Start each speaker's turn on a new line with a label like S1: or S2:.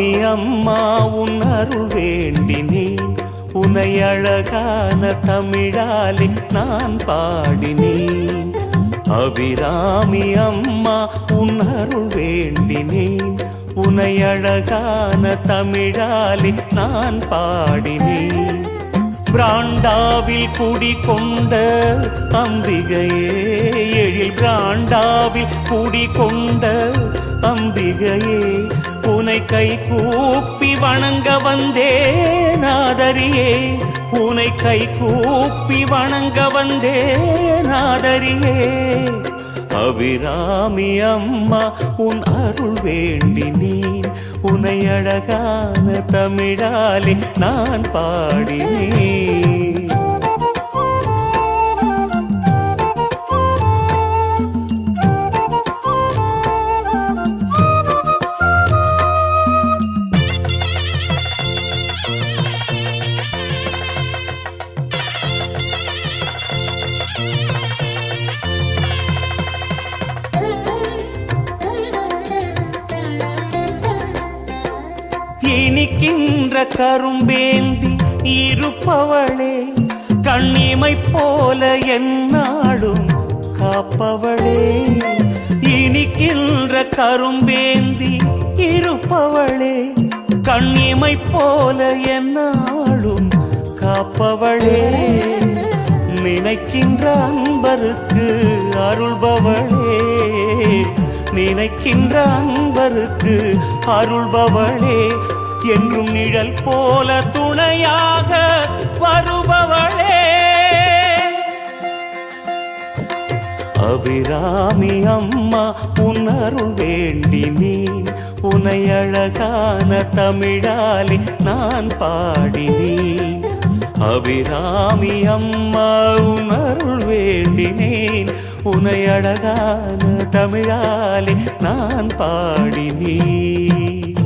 S1: சுவாமி அம்மா உன் அருள் வேண்டினேன் உனை அழகான தமிழாலே நான் பாடினேன் அபிராமி அம்மா உன் அருள் வேண்டினேன் உனை அழகான தமிழாலே நான் பாடினேன் பிராண்டாவில் குடிகொண்ட அம்பிகையே எழில் பிராண்டாவில் குடிகொண்ட அம்பிகையே உனை கை கூப்பி வணங்க வந்தேன் ஆதரியே உனை கை கூப்பி வணங்க வந்தேன் ஆதரியே அபிராமி அம்மா உன் அருள் வேண்டி வேண்டினேன் உனை அழகான தமிழாலே நான் பாடினேன். இனிக்கின்ற கரும்பேந்தி இருப்பவளே கண்ணிமை போல என்னாடும் காப்பவளே. இனிக்கின்ற கரும்பேந்தி இருப்பவளே கண்ணிமை போல என்னாடும் காப்பவளே. நினைக்கின்ற அன்பருக்கு அருள்பவளே நினைக்கின்ற அன்பருக்கு அருள்பவளே. என்றும் நிழல் போல துணையாக வருபவளே. அபிராமி அம்மா உன்னருள் வேண்டி நீன் உனை அழகான தமிழாலே நான் பாடினேன். அபிராமி அம்மா உன் வேண்டினேன் உனை அழகான தமிழாலே நான் பாடினேன்.